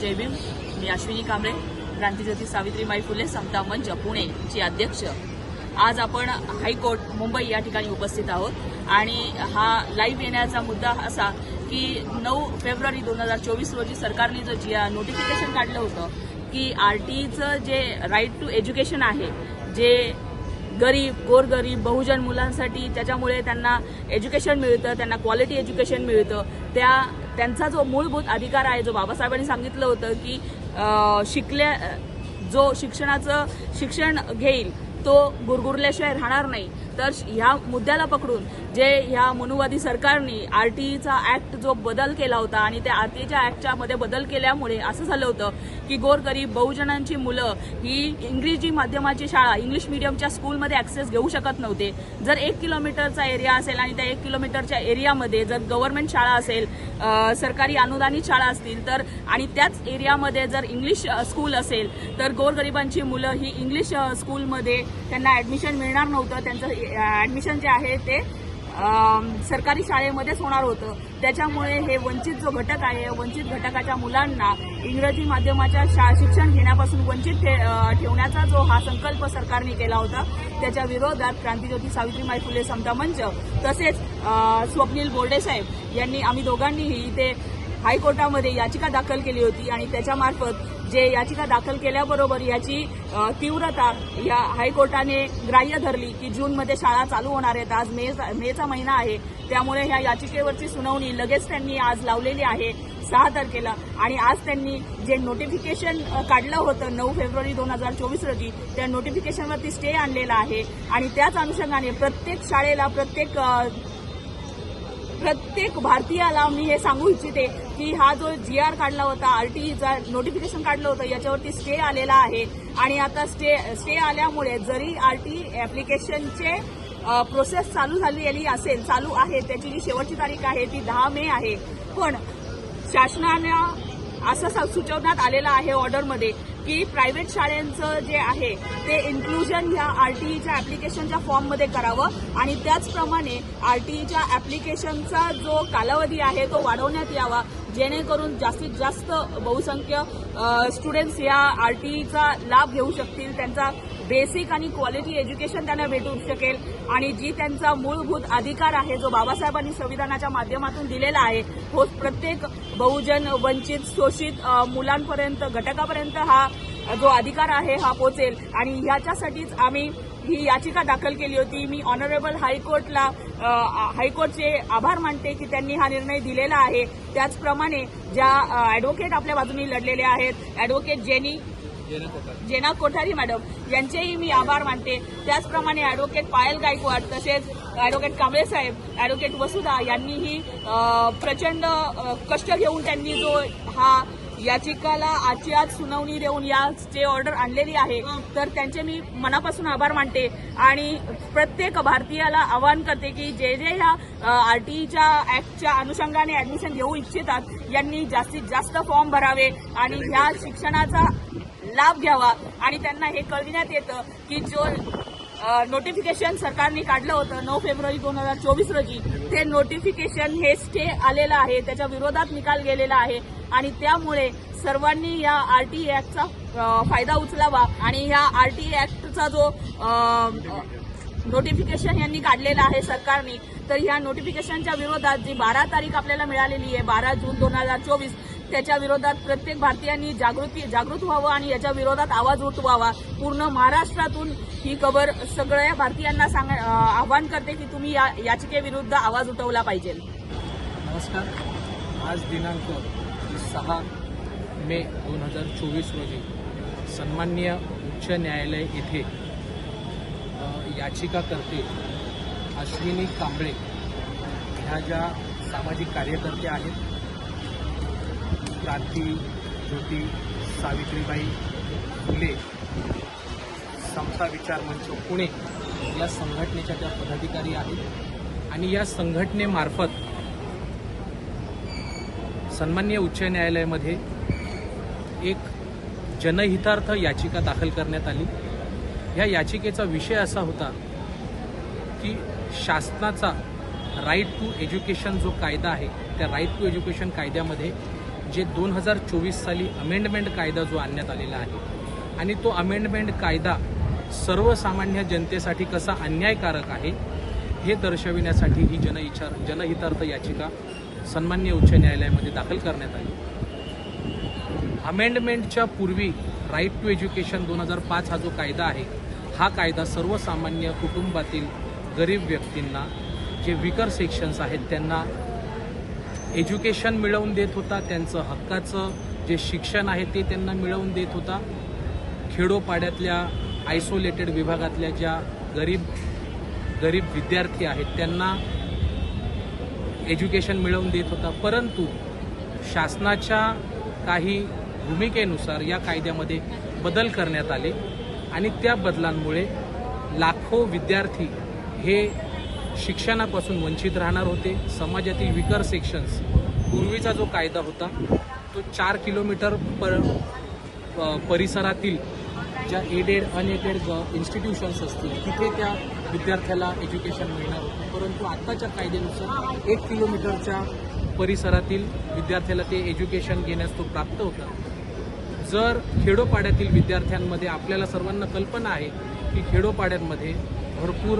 जय भीम. मी अश्विनी कांबळे. क्रांतीज्योती सावित्रीबाई फुले समता मंच पुणे ची अध्यक्ष. आज आपण हायकोर्ट मुंबई या ठिकाणी उपस्थित आहोत. आणि हा लाईव्ह येण्याचा मुद्दा असा की नऊ फेब्रुवारी दोन हजार चोवीस रोजी सरकारने जो जी नोटिफिकेशन काढलं होतं की आर टीचं जे राईट टू एज्युकेशन आहे जे गरीब गोरगरीब बहुजन मुलांसाठी त्याच्यामुळे त्यांना एज्युकेशन मिळतं त्यांना क्वालिटी एज्युकेशन मिळतं त्या त्यांचा जो मूलभूत अधिकार आहे जो बाबासाहेबांनी सांगितलं होतं की शिकल्या जो शिक्षणाचं शिक्षण घेईल तो गुरगुरल्याशिवाय राहणार नाही. तर ह्या मुद्द्याला पकडून जे ह्या मनुवादी सरकारने आर टीचा ऍक्ट जो बदल केला होता आणि त्या आरटीच्या ऍक्टच्या मध्ये बदल केल्यामुळे असं झालं होतं की गोरगरीब बहुजनांची मुलं ही इंग्रजी माध्यमाची शाळा इंग्लिश मिडियमच्या स्कूलमध्ये ऍक्सेस घेऊ शकत नव्हते. जर एक किलोमीटरचा एरिया असेल आणि त्या एक किलोमीटरच्या एरियामध्ये जर गव्हर्नमेंट शाळा असेल सरकारी अनुदानित शाळा असतील तर आणि त्याच एरियामध्ये जर इंग्लिश स्कूल असेल तर गोरगरिबांची मुलं ही इंग्लिश स्कूलमध्ये त्यांना ऍडमिशन मिळणार नव्हतं त्यांचं ॲडमिशन जे आहे ते सरकारी शाळेमध्येच होणार होतं. त्याच्यामुळे हे वंचित जो घटक आहे वंचित घटकाच्या मुलांना इंग्रजी माध्यमाच्या शा शिक्षण घेण्यापासून वंचित ठे- ठेवण्याचा जो हा संकल्प सरकारने केला होता त्याच्या विरोधात क्रांतीज्योती सावित्रीबाई फुले समता मंच तसेच स्वप्नील बोर्डेसाहेब यांनी आम्ही दोघांनीही इथे हायकोर्टामध्ये याचिका दाखल केली होती आणि त्याच्यामार्फत जे याचिका दाखल केल्याबरोबर याची तीव्रता या हायकोर्टाने ग्राह्य धरली की जूनमध्ये शाळा चालू होणार आहेत. आज मे मेचा महिना आहे. त्यामुळे ह्या याचिकेवरची सुनावणी लगेच त्यांनी आज लावलेली आहे सहा तारखेला. आणि आज त्यांनी जे नोटिफिकेशन काढलं होतं नऊ फेब्रुवारी दोन हजार चोवीस रोजी त्या नोटिफिकेशनवरती स्टे आणलेला आहे. आणि त्याच अनुषंगाने प्रत्येक शाळेला प्रत्येक प्रत्येक भारतीयाला मी हे सांगू इच्छिते की हा जो जी आर काढला होता आरटीईचा नोटिफिकेशन काढलं होतं याच्यावरती स्टे आलेला आहे. आणि आता स्टे स्टे आल्यामुळे जरी आरटी ऍप्लिकेशनचे प्रोसेस चालू झालेली असेल चालू आहे त्याची जी शेवटची तारीख आहे ती दहा मे आहे. पण शासनानं असं स- सुचवण्यात आलेलं आहे ऑर्डरमध्ये की प्रायव्हेट शाळांचं जे आहे ते इन्क्लुजन ह्या आरटीईच्या ऍप्लिकेशनच्या फॉर्ममध्ये करावं आणि त्याचप्रमाणे आरटीईच्या ऍप्लिकेशनचा जो कालावधी आहे तो वाढवण्यात यावा जेणेकरून जास्तीत जास्त बहुसंख्य स्टुडंट्स या आरटीईचा लाभ घेऊ शकतील त्यांचा बेसिक आणि क्वालिटी एज्युकेशन त्यांना भेटू शकेल. आणि जी त्यांचा मूलभूत अधिकार आहे जो बाबासाहेबांनी संविधानाच्या माध्यमातून दिलेला आहे तो प्रत्येक बहुजन वंचित शोषित मुलांपर्यंत घटकापर्यंत हा जो अधिकार आहे हा पोचेल आणि ह्याच्यासाठीच आम्ही ही याचिका दाखल केली होती. मी ऑनरेबल हायकोर्टला हायकोर्टचे आभार मानते की त्यांनी हा निर्णय दिलेला आहे. त्याचप्रमाणे ज्या ॲडव्होकेट आपल्या बाजूने लढलेले आहेत ॲडव्होकेट जेनी जेना कोठारी मॅडम यांचेही मी आभार मानते. त्याचप्रमाणे ॲडव्होकेट पायल गायकवाड तसेच ॲडव्होकेट कांबळे साहेब ॲडव्होकेट वसुधा यांनीही प्रचंड कष्ट घेऊन त्यांनी जो हा याचिकाला आजची आज सुनावणी देऊन या स्टे ऑर्डर आणलेली आहे तर त्यांचे मी मनापासून आभार मानते. आणि प्रत्येक भारतीयाला आवाहन करते की जे जे ह्या आरटीईच्या ऍक्टच्या अनुषंगाने ऍडमिशन घेऊ इच्छितात यांनी जास्तीत जास्त फॉर्म भरावे. आणि ह्या शिक्षणाचा लाभ घ्यावा. आणि त्यांना हे कळविण्यात येतं की जो नोटिफिकेशन सरकारने काढलं होतं नऊ फेब्रुवारी दोन हजार चोवीस रोजी ते नोटिफिकेशन हे स्टे आलेलं आहे. त्याच्या विरोधात निकाल गेलेला आहे. आणि त्यामुळे सर्वांनी या आरटी ऍक्टचा ॲक्टचा फायदा उचलावा. आणि ह्या आरटी ऍक्टचा जो नोटिफिकेशन यांनी काढलेलं आहे सरकारने तर ह्या नोटिफिकेशनच्या विरोधात जी बारा तारीख आपल्याला मिळालेली आहे बारा जून दोन हजार चोवीस त्याच्या विरोधात प्रत्येक भारतीयांनी जागृती जागृत व्हावं आणि याच्या विरोधात आवाज उठवावा. पूर्ण महाराष्ट्रातून ही खबर सगळ्या भारतीयांना सांग आवाहन करते की तुम्ही या याचिकेविरुद्ध आवाज उठवला पाहिजे. नमस्कार. आज दिनांक सहा मे दोन हजार चोवीस रोजी सन्माननीय उच्च न्यायालय येथे याचिकाकर्ते अश्विनी कांबळे. ह्या ज्या सामाजिक कार्यकर्त्या आहेत क्रांती ज्योती सावित्रीबाई फुले समता विचार मंच पुणे या संघटनेच्या त्या पदाधिकारी आहेत. आणि या संघटनेमार्फत सन्मान्य उच्च न्यायालयामध्ये एक जनहितार्थ याचिका दाखल करण्यात आली. या याचिकेचा विषय असा होता की शासनाचा राईट टू एज्युकेशन जो कायदा आहे त्या राईट टू एज्युकेशन कायद्यामध्ये जे दोन हजार चोवीस साली अमेंडमेंट कायदा जो आणण्यात आलेला आहे आणि तो अमेंडमेंट कायदा सर्वसामान्य जनतेसाठी कसा अन्यायकारक आहे हे दर्शविण्यासाठी ही जनइचार जनहितार्थ याचिका सन्मान्य उच्च न्यायालयामध्ये दाखल करण्यात आली. अमेंडमेंटच्या पूर्वी राईट टू एज्युकेशन दोन हजार पाच हा जो कायदा आहे हा कायदा सर्वसामान्य कुटुंबातील गरीब व्यक्तींना जे विकर सेक्शन्स आहेत त्यांना एज्युकेशन मिळवून देत होता त्यांचं हक्काचं जे शिक्षण आहे ते त्यांना मिळवून देत होता. खेडोपाड्यातल्या आयसोलेटेड विभागातल्या ज्या गरीब गरीब विद्यार्थी आहेत त्यांना एज्युकेशन मिळवून देत होता. परंतु शासनाच्या काही भूमिकेनुसार या कायद्यामध्ये बदल करण्यात आले आणि त्या बदलांमुळे लाखो विद्यार्थी हे शिक्षणापासून वंचित राहणार होते. समाजातील विकर सेक्शन्स पूर्वीचा जो कायदा होता तो चार किलोमीटर पर परिसरातील ज्या एडेड अनएडेड इन्स्टिट्यूशन्स असतील तिथे त्या विद्यार्थ्याला एज्युकेशन मिळणार होतं. परंतु आत्ताच्या कायद्यानुसार एक किलोमीटरच्या परिसरातील विद्यार्थ्याला ते एज्युकेशन घेण्यास तो प्राप्त होता. जर खेडोपाड्यातील विद्यार्थ्यांमध्ये आपल्याला सर्वांना कल्पना आहे की खेडोपाड्यांमध्ये भरपूर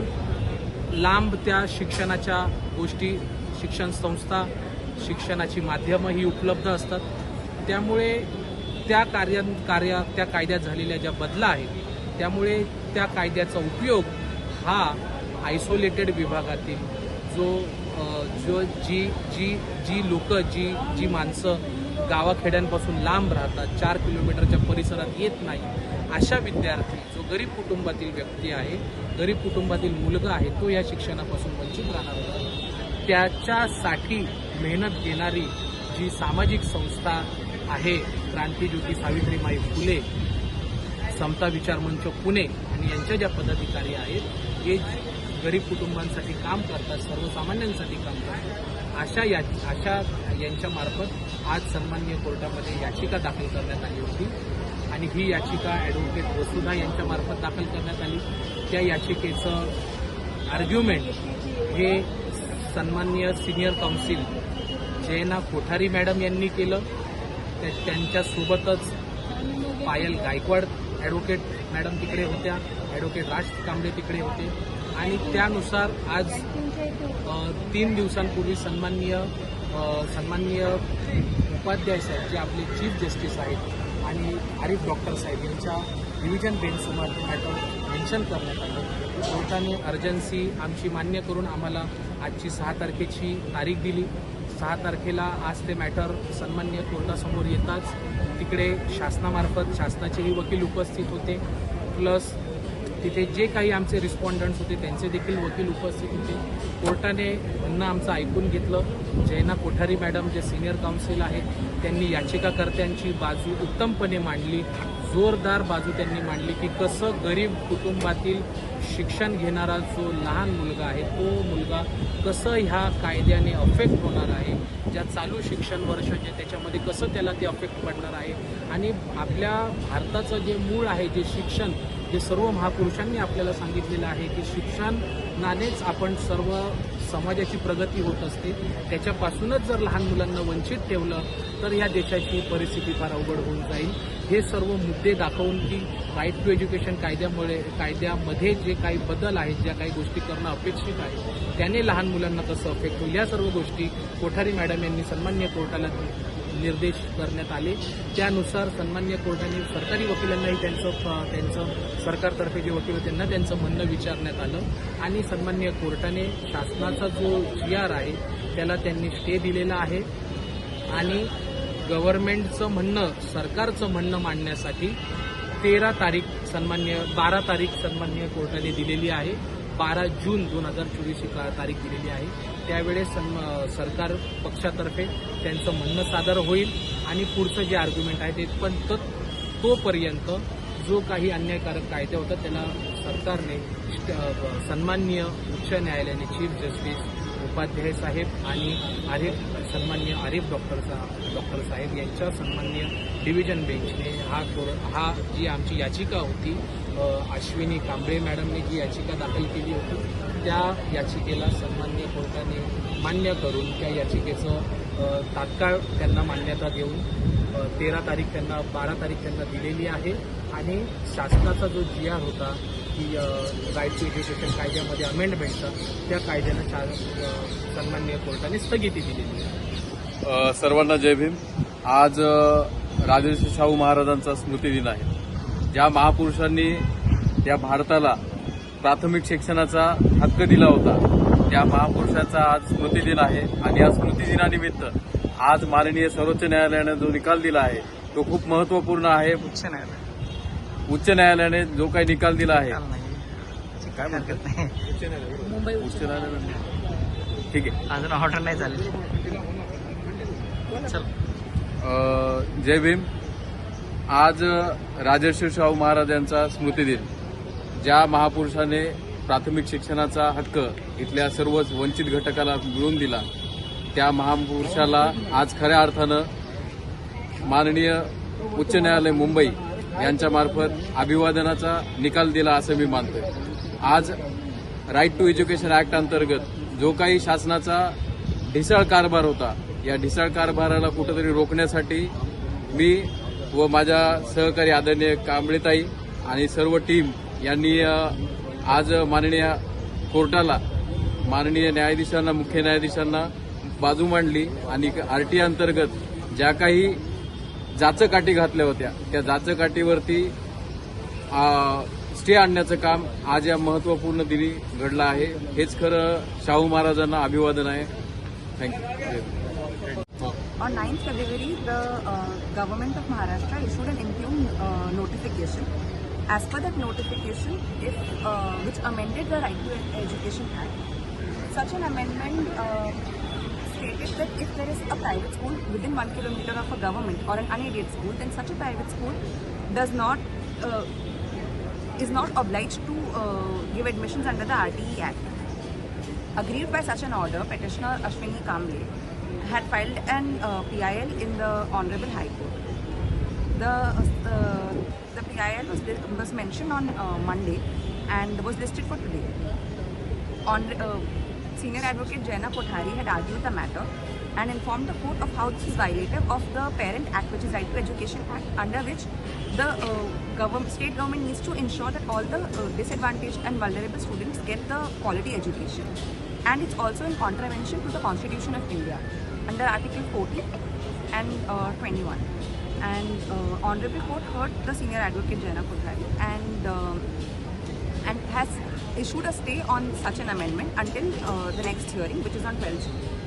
लांब त्या शिक्षणाच्या गोष्टी शिक्षण संस्था शिक्षणाची माध्यमं ही उपलब्ध असतात. त्यामुळे त्या कार्या कार्या त्या कायद्यात झालेल्या ज्या बदला आहेत त्यामुळे त्या कायद्याचा उपयोग हा आयसोलेटेड विभागातील जो जो जी जी जी लोकं जी जी माणसं गावाखेड्यांपासून लांब राहतात चार किलोमीटरच्या परिसरात येत नाही. अशा विद्यार्थी जो गरीब कुटुंबातील व्यक्ती आहे गरीब कुटुंबातील मुलगा आहे तो या शिक्षणापासून वंचित राहणार होता. त्याच्यासाठी मेहनत घेणारी जी सामाजिक संस्था आहे क्रांतीज्योती सावित्रीमाई फुले समता विचार मंच पुणे आणि यांच्या ज्या पदाधिकारी आहेत हे गरीब कुटुंबांसाठी काम करतात सर्वसामान्यांसाठी काम करतात. अशा या अशा यांच्यामार्फत आज सन्माननीय कोर्टामध्ये याचिका दाखल करण्यात आली होती. आणि ही याचिका ॲडव्होकेट वसुधा यांच्यामार्फत दाखल करण्यात आली. त्या याचिकेचं आर्ग्युमेंट हे सन्माननीय senior counsel Jayna Kothari madam यांनी केलं. त्या त्यांच्यासोबतच पायल गायकवाड ॲडव्होकेट मॅडम तिकडे होत्या. ॲडव्होकेट राज कांबळे तिकडे होते. आणि त्यानुसार आज तीन दिवसांपूर्वी सन्माननीय सन्माननीय उपाध्याय साहेब जे आपले चीफ जस्टिस आहेत आणि आरिफ डॉक्टर साहेब यांच्या डिव्हिजन बेंचसमोर मॅटर मेन्शन करण्यात आलं. कोर्टाने अर्जन्सी आमची मान्य करून आम्हाला आजची सहा तारखेची तारीख दिली. सहा तारखेला आज ते मॅटर सन्मान्य कोर्टासमोर येताच तिकडे शासनामार्फत शासनाचेही वकील उपस्थित होते. प्लस तिथे जे काही आमचे रिस्पॉन्डंट्स होते त्यांचे देखील वकील उपस्थित होते. कोर्टाने म्हणणं आमचं ऐकून घेतलं. जयना कोठारी मॅडम जे सिनियर काउन्सिल आहेत त्यांनी याचिकाकर्त्यांची बाजू उत्तमपणे मांडली. जोरदार बाजू त्यांनी मांडली की कसं गरीब कुटुंबातील शिक्षण घेणारा जो लहान मुलगा आहे तो मुलगा कसं ह्या कायद्याने अफेक्ट होणार आहे ज्या चालू शिक्षण वर्ष जे त्याच्यामध्ये कसं त्याला ते अफेक्ट पडणार आहे. आणि आपल्या भारताचं जे मूळ आहे जे शिक्षण हे सर्व महापुरुषांनी आपल्याला सांगितलेलं आहे की शिक्षणानेच आपण सर्व समाजाची प्रगती होत असते. त्याच्यापासूनच जर लहान मुलांना वंचित ठेवलं तर या देशाची परिस्थिती फार अवघड होऊन जाईल. हे सर्व मुद्दे दाखवून की राईट टू एज्युकेशन कायद्यामुळे कायद्यामध्ये जे काही बदल आहेत ज्या काही गोष्टी करणं अपेक्षित आहे त्याने लहान मुलांना कसं अफेक्ट होईल? या सर्व गोष्टी कोठारी मॅडम यांनी सन्मान्य कोर्टाला निर्देश करण्यात आले. त्यानुसार सन्मान्य कोर्टाने सरकारी वकिलांनाही त्यांचं फ- त्यांचं सरकारतर्फे जे वकील त्यांना त्यांचं म्हणणं विचारण्यात आलं. आणि सन्मान्य कोर्टाने शासनाचा जो जी आर आहे त्याला त्यांनी स्टे दिलेला आहे. आणि गव्हर्नमेंटचं म्हणणं सरकारचं म्हणणं मांडण्यासाठी तेरा तारीख सन्मान्य बारा तारीख सन्मान्य कोर्टाने दिलेली आहे. बारा जून दोन हजार चोवीस ही तारीख दिलेली आहे. त्यावेळेस सरकार पक्षातर्फे त्यांचं म्हणणं सादर होईल आणि पुढचं जे आर्ग्युमेंट आहे ते पण तोपर्यंत जो काही अन्यायकारक कायदा होता त्याला सरकारने सन्माननीय उच्च न्यायालयाने चीफ जस्टिस उपाध्याय साहेब आणि आरिफ सन्मान्य आरिफ डॉक्टरचा डॉक्टर साहेब यांच्या सन्मान्य डिव्हिजन बेंचने हा हा जी आमची याचिका होती अश्विनी कांबळे मॅडमने जी याचिका दाखल केली होती त्या याचिकेला सन्मान्य कोर्टाने मान्य करून त्या याचिकेचं तात्काळ त्यांना मान्यता देऊन तेरा तारीख त्यांना बारा तारीख त्यांना दिलेली आहे. आणि शासनाचा जो जी आर होता की राईट टू एज्युकेशन कायद्यामध्ये अमेंडमेंटचा त्या कायद्यानं शा सन्मान्य सन्माननीय कोर्टाने स्थगिती दिलेली आहे. सर्वांना जय भीम. आज राजर्षी शाहू महाराजांचा स्मृतिदिन आहे. ज्या महापुरुषांनी त्या भारताला प्राथमिक शिक्षणाचा हक्क दिला होता. त्या महापुरुषाचा आज स्मृतिदिन आहे आणि या स्मृतिदिनानिमित्त आज माननीय सर्वोच्च न्यायालयाने जो निकाल दिला आहे तो खूप महत्त्वपूर्ण आहे. उच्च न्यायालय. उच्च न्यायालयाने जो काही निकाल दिला आहे. चाल नाही. काय हरकत नाही उच्च न्यायालयाने ठीक आहे. अजून ऑर्डर नाही झाली. चल. अ, जय भीम. आज राजर्षी शाहू महाराज यांचा स्मृतिदिन ज्या महापुरुषाने प्राथमिक शिक्षणाचा हक्क इथल्या सर्वच वंचित घटकाला मिळवून दिला त्या महापुरुषाला आज खऱ्या अर्थानं माननीय उच्च न्यायालय मुंबई यांच्यामार्फत अभिवादनाचा निकाल दिला असं मी मानतोय. आज राईट टू एज्युकेशन ऍक्ट अंतर्गत जो काही शासनाचा ढिसाळ कारभार होता या ढिसाळ कारभाराला कुठंतरी रोखण्यासाठी मी व माझ्या सहकारी आदरणीय कांबळेताई आणि सर्व टीम यांनी आज माननीय कोर्टाला माननीय न्यायाधीशांना मुख्य न्यायाधीशांना बाजू मांडली आणि आरटी अंतर्गत ज्या काही जाचकाठी घातल्या होत्या त्या जाचकाठीवरती स्टे आणण्याचं काम आज या महत्त्वपूर्ण दिनी घडलं आहे. हेच खरं शाहू महाराजांना अभिवादन आहे. Thank you On 9th February, the uh, government of Maharashtra issued an interim uh, notification. As per that notification, if uh, which amended the Right to Education Act, such an amendment uh, stated that if there is a private school within one kilometer of a government or an unaided school, then such a private school does not uh, is not obliged to uh, give admissions under the RTE Act. Aggrieved by such an order, petitioner Ashwini Kamble had filed an uh, PIL in the Honorable High Court. The PIL was was mentioned on uh, Monday and was listed for today. On uh, senior advocate Jaina Kothari had argued the matter and informed the court of how this is violative of the Parent Act, which is Right to Education Act, under which the uh, government, state government needs to ensure that all the uh, disadvantaged and vulnerable students get the quality education. And it's also in contravention to the Constitution of India under Article 40 and uh, 21. And uh, Honorable Court heard the senior advocate Jaina Kothari and um and has issued a stay on such an amendment until uh, the next hearing, which is on 12th June.